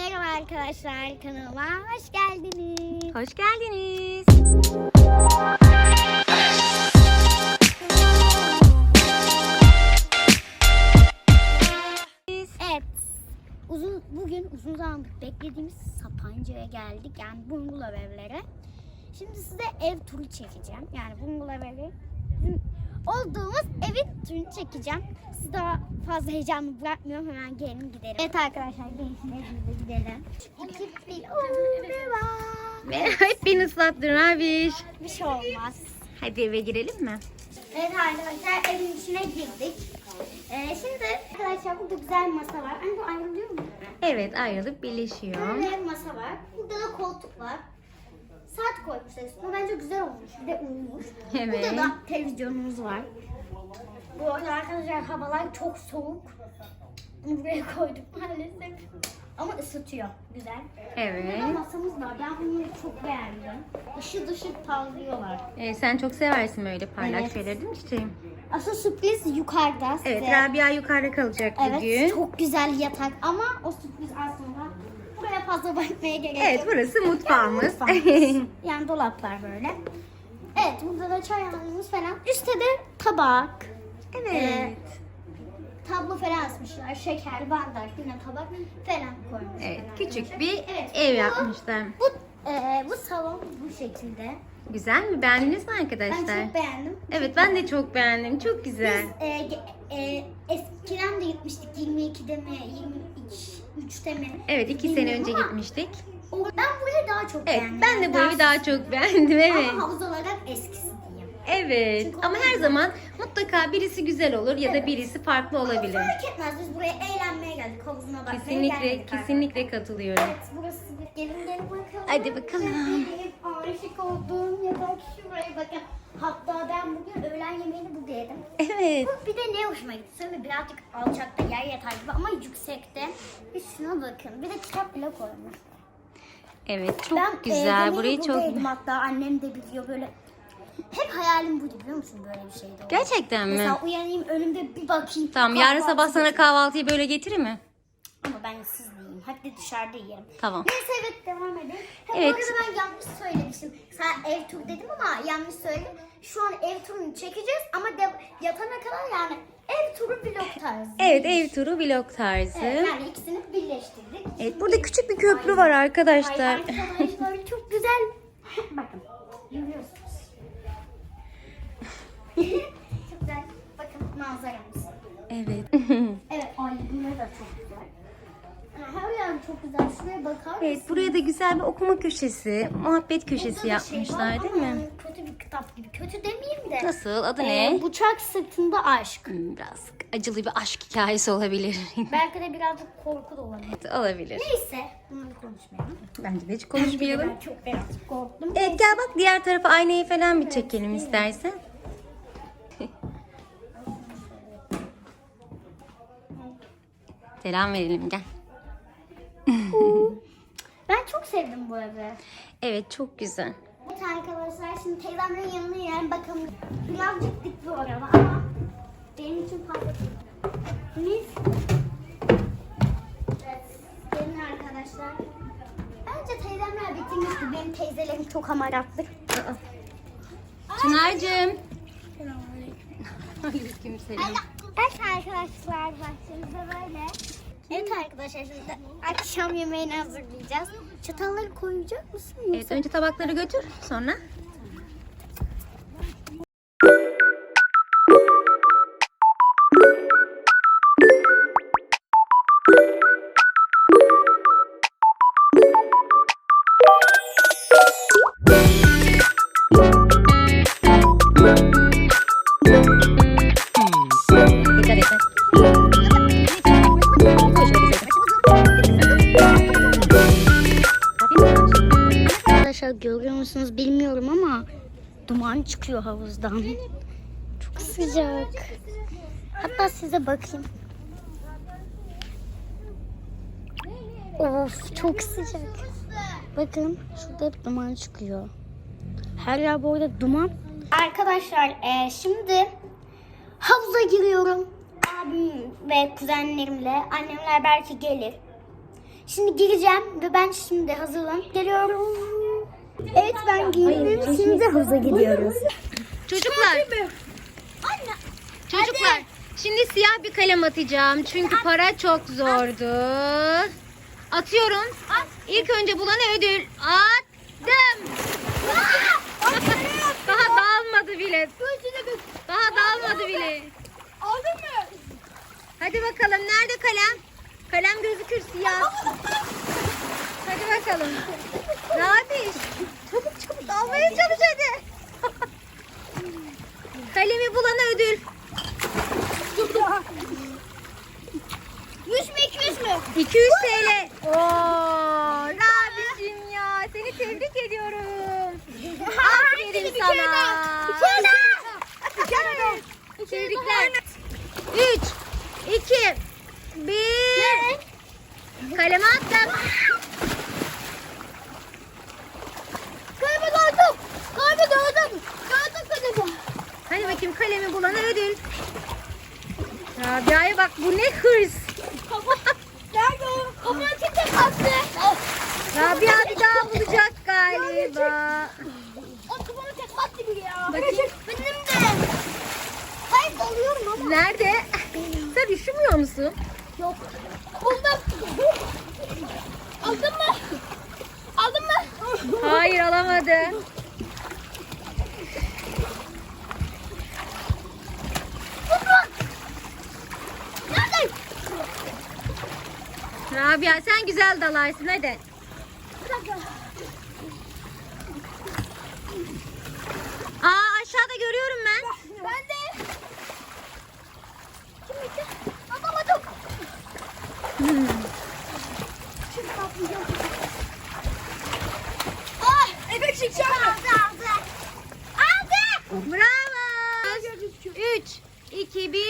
Merhaba arkadaşlar kanalıma hoş geldiniz. Hoş geldiniz. Evet. Uzun bugün uzun zamandır beklediğimiz Sapanca'ya geldik. Yani bungalov evlere. Şimdi size ev turu çekeceğim. Yani bungalov evi bizim olduğumuz evin turunu çekeceğim. Sizi daha fazla heyecanlı bırakmıyorum. Hemen gelin gidelim. Evet arkadaşlar gelin şimdi gidelim. İki, bir. Merhaba, hep beni ıslattın abiş. Bir şey olmaz. Hadi eve girelim mi? Evet arkadaşlar evin içine girdik. Ee, şimdi arkadaşlar burada güzel bir masa var. Anne bu ayrılıyor mu? Evet ayrılıp birleşiyor. Böyle bir masa var. Burada da koltuk var. Saat koymuşlar üstüne. Bence güzel olmuş. Bir de uyumuş. Evet. Burada da televizyonumuz var. Bu arada arkadaşlar havalar çok soğuk. Bunu buraya koyduk maalesef. Ama ısıtıyor. Güzel. Evet. Burada masamız var. Ben bunları çok beğendim. Işıl ışıl parlıyorlar. Ee, sen çok seversin böyle parlak Evet. şeyleri değil mi çiçeğim? Asıl sürpriz yukarıda size. Evet Rabia yukarıda kalacak Evet, bugün. çok güzel yatak ama o sürpriz aslında buraya fazla bakmaya gerek Evet yok. burası mutfağımız. Mutfağımız. yani dolaplar böyle. Evet, burada da çayhanemiz falan. Üstte de tabak, evet. Ee, tablo falan asmışlar. Şeker, bardak, yine tabak falan koymuşlar. Evet küçük bir Evet, ev bu- yapmışlar. Bu, e, bu salon bu şekilde. Güzel mi? Beğendiniz mi Ben arkadaşlar? çok beğendim. Evet ben de çok beğendim. Çok güzel. Biz e, e, eskiden de gitmiştik 22'de mi 23'te mi? Evet iki sene Bilmiyorum önce ama gitmiştik. o- Ben burayı daha çok Evet beğendim. ben de bu evi daha çok beğendim. Evet. Ama havuz olarak eskisi diyeyim. Evet Çünkü ama her zaman mutlaka birisi güzel olur ya da birisi farklı olabilir. Fark etmez biz buraya eğlenmeye geldik havuzuna bakmaya Kesinlikle kesinlikle katılıyorum. Evet burası gelin gelin bakalım. Hadi bakalım. Aşık olduğum yatak şuraya bakın. Hatta ben bugün öğlen yemeğini burada yedim. Evet. Bu bir de ne hoşuma gitti. Şöyle birazcık alçakta yer yatar gibi ama yüksekte. Bir şuna bakın. Bir de kitap bile koymuş. Evet çok Ben güzel. e, Burayı yemeği çok buradaydım hatta annem de biliyor böyle. Hep hayalim buydu biliyor musun böyle bir şeydi. Gerçekten mi? Mesela uyanayım önümde bir bakayım. Tamam yarın sabah sana kahvaltıyı böyle getirir mi? Ama ben siz yiyeyim. Hadi dışarıda yiyelim. Tamam. Neyse evet devam edelim. Ha, Evet. Bu arada ben yanlış söylemiştim. Sen ev turu dedim ama yanlış söyledim. Şu an ev turunu çekeceğiz ama de, yatana kadar yani ev turu vlog tarzı. Evet ev turu vlog tarzı. Evet, yani ikisini birleştirdik. Evet burada küçük bir köprü var arkadaşlar. Ay, arkadaşlar çok güzel. Bakın görüyorsunuz. çok güzel. Bakın manzaramız. Evet. Evet ay bunlar da çok güzel. Yer çok güzel. Şuraya bakar mısın? evet buraya da güzel bir okuma köşesi, muhabbet köşesi Burada da şey yapmışlar var değil ama mi? Kötü bir kitap gibi. Kötü demeyeyim de. Nasıl? Adı Ee, ne? Bıçak sırtında aşk. Hmm, Biraz acılı bir aşk hikayesi olabilir. Belki de birazcık korku da olabilir. olabilir. Neyse. Bunları konuşmayalım. Bence de hiç konuşmayalım. Ben çok birazcık korktum. Evet gel bak diğer tarafa aynayı falan bir çekelim istersen. Selam verelim gel. Ben çok sevdim bu evi. Evet çok güzel. Evet arkadaşlar şimdi teyzemlerin yanına yiyelim bakalım. Birazcık dik bir araba ama benim için fazla. Mis. Evet. Gelin arkadaşlar. Bence teyzemler bitirmişti. Benim teyzelerim çok hamarattır. Çınar'cığım. Aleykümselam. Evet arkadaşlar bahçemizde böyle. Evet arkadaşlar şimdi akşam yemeğini hazırlayacağız. Çatalları koyacak mısın? Evet önce tabakları götür sonra. Hatta size bakayım. Of çok sıcak. Bakın şurada hep duman çıkıyor. Her yer bu arada duman. Arkadaşlar e, şimdi havuza giriyorum. Abim ve kuzenlerimle. Annemler belki gelir. Şimdi gireceğim ve ben şimdi hazırlanıp geliyorum. Evet ben giyindim. Şimdi havuza gidiyoruz. Çocuklar. Çocuklar. Şimdi siyah bir kalem atacağım. Çünkü para çok zordu. Atıyorum. İlk önce bulana ödül. Attım. Daha dağılmadı bile. Daha dağılmadı bile. Aldın mı? Hadi bakalım. Nerede kalem? Kalem gözükür siyah. Hadi bakalım. Rabiş. Çabuk çabuk almaya çalış hadi. Kalemi bulana ödül. 100 mü 200 mü? 200 TL. Oo, Rabişim ya. Seni tebrik ediyorum. Aferin sana. Tebrikler. 3, 2, 1. Kaleme attım. Kalemi gördüm. Kalemi gördüm. Gördüm kalemi. Hadi bakayım kalemi bulana ödül. Rabia'ya bak bu ne hırs. Nerede o? Kafaya tek attı. Rabia bir daha bulacak galiba. O kafama tek attı biri ya. Bakayım. Benim de. Hayır dalıyorum ama. Nerede? Sen üşümüyor musun? Yok. Buldum. Aldın mı? Aldın mı? Hayır alamadı. Buldum. Nerede? Rabia sen güzel dalarsın hadi. Bir dakika. Aa aşağıda görüyorum ben. Ben de. Kim gitti? Atamadım. Hmm. Şimdi kaplayacağım. Ah! Evet çıkacağım. Aldı aldı. Aldı. Bravo. 3, 2, 1.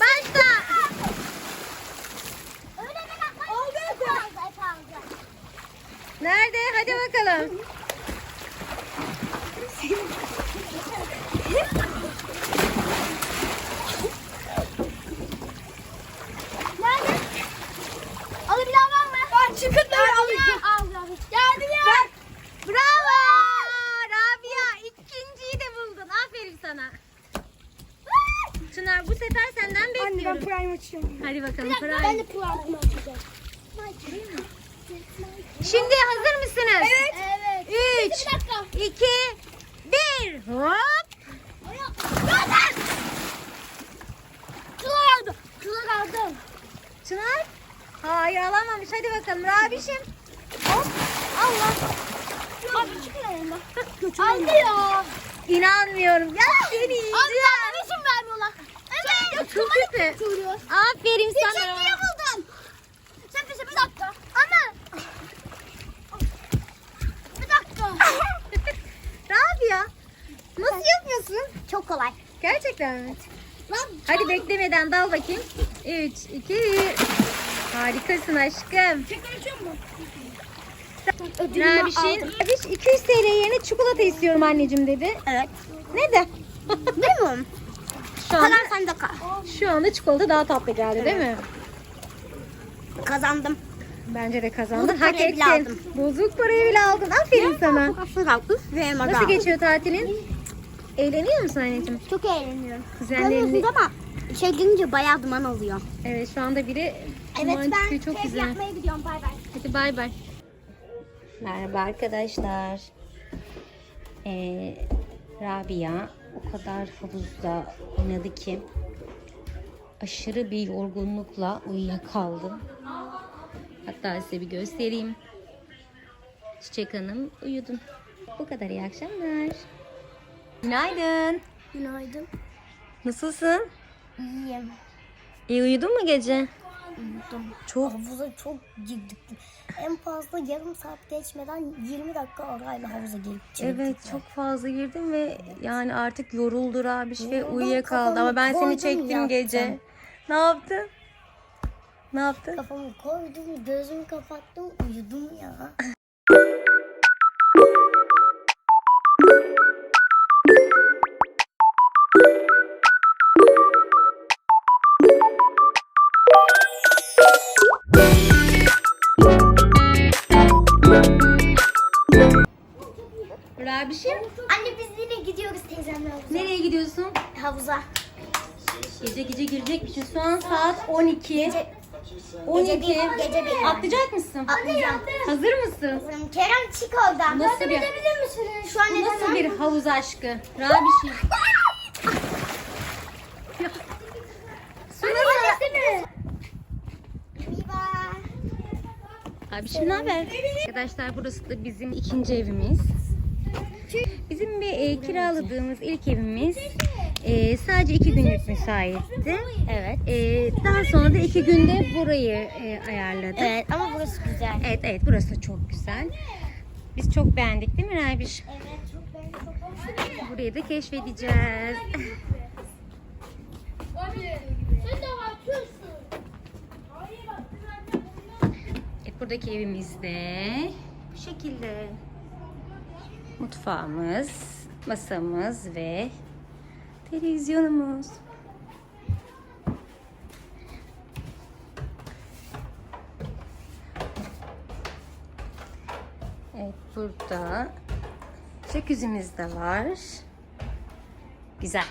Başla. Öyle mi lan? Aldı. Aldı. Aldı. Nerede? Hadi bakalım. Nerede? Alabilen var mı? Ben çıkıtları alayım. Aldı. Geldi ya. Bravo. Rabia ikinciyi de buldun. Aferin sana. Çınar bu sefer senden bekliyorum. prime açıyorum. Hadi bakalım. Ben Prime. de prime açacağım. Şimdi hazır mısınız? Evet. Evet. 3, Bir dakika. 2, 1. Hop. Gönder. Aldım. Kılar aldım. Çınar. Hayır alamamış. Hadi bakalım. Rabişim. Hop. Allah. Abi çıkın yanıma. Aldı ya. İnanmıyorum. Ya seni Abi yiyeceğim. bana izin vermiyorlar. Evet. Küpü. Tutuyoruz. Aferin sana. İkinciyi buldum. Sen bir bir dakika. Ama. Bir dakika. Rabia. Yapıyorsun? Çok kolay. Gerçekten mi? Lan, Hadi beklemeden dal bakayım. 3, 2, 1. Harikasın aşkım. Şeker içiyor mu? Ödülümü Rabişin, aldım. Rabiş 200 TL yerine çikolata istiyorum anneciğim dedi. Evet. Neden? Bilmiyorum. Şu anda, Kalan sende kal. şu anda çikolata daha tatlı geldi değil mi? Kazandım. Bence de kazandın. Bozuk Hak parayı bile ettin. aldım. Bozuk parayı bile aldın. Aferin sana. Nasıl geçiyor tatilin? Eğleniyor musun anneciğim? Çok eğleniyorum. Kuzenlerini- ama şey gelince bayağı duman oluyor. Evet şu anda biri Evet duman ben çıkıyor. çok keyif güzel. yapmaya gidiyorum bay bay. Hadi bay bay. Merhaba arkadaşlar. Ee, Rabia o kadar havuzda oynadı ki aşırı bir yorgunlukla uyuyakaldım. Hatta size bir göstereyim. Çiçek Hanım uyudum. Bu kadar iyi akşamlar. Günaydın. Günaydın. Nasılsın? İyiyim. İyi uyudun mu gece? Uyudum. Çok. Havuza çok girdik. En fazla yarım saat geçmeden 20 dakika arayla havuza çıktık. Evet çok fazla girdim ve yani artık yoruldu Rabiş ve Yoruldum, uyuyakaldı ama ben seni çektim yattım. gece. Ne yaptın? Ne yaptın? Kafamı koydum, gözümü kapattım, uyudum ya. Şu an saat 12. Gece, 12. Gece bir, gece bir. Atlayacak mısın? Atlayacağım. Hazır mısın? Kerem çık oradan. Nasıl bir- edebilir misiniz? Şu an Bu neden? nasıl bir havuz aşkı? Rabişim. Su nasıl? Abişim ne haber? Arkadaşlar burası da bizim ikinci evimiz. Bizim bir e, kiraladığımız ilk evimiz e, sadece iki günlük müsaitti. Evet. E, daha sonra da iki günde burayı e, ayarladık. Evet ama burası güzel. Evet evet burası da çok güzel. Biz çok beğendik değil mi Rabiş? Evet çok ben çok Burayı da keşfedeceğiz. Sen de atıyorsun. Evet, buradaki evimizde bu şekilde mutfağımız, masamız ve televizyonumuz. Evet burada jacuzzi'miz de var. Güzel.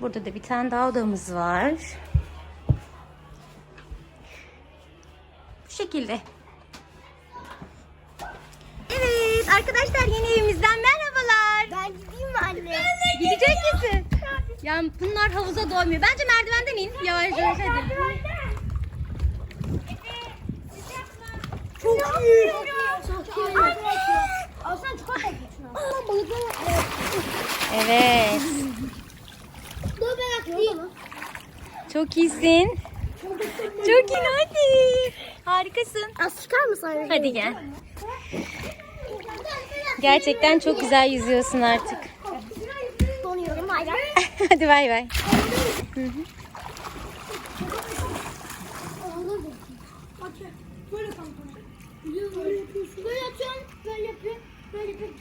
Burada da bir tane daha odamız var. Şekilde. Evet arkadaşlar yeni evimizden merhabalar. Ben gideyim mi anne? Gidecek misin? Ya bunlar havuza doymuyor. Bence merdivenden in. Yavaş yavaş hadi. Çok iyi. Çok iyi. Çikolata. Evet. Ben. Çok iyisin. Harikasın. Az çıkar mısın? Hadi gel. Gerçekten çok güzel yüzüyorsun artık. Donuyorum hala. hadi bay bay.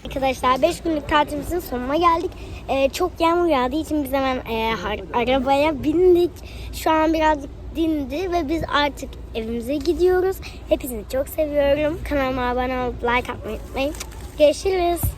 Arkadaşlar 5 günlük tatilimizin sonuna geldik. Ee, çok yağmur yağdığı için biz hemen e, arabaya bindik. Şu an birazcık dindi ve biz artık evimize gidiyoruz. Hepinizi çok seviyorum. Kanalıma abone olup like atmayı unutmayın. Görüşürüz.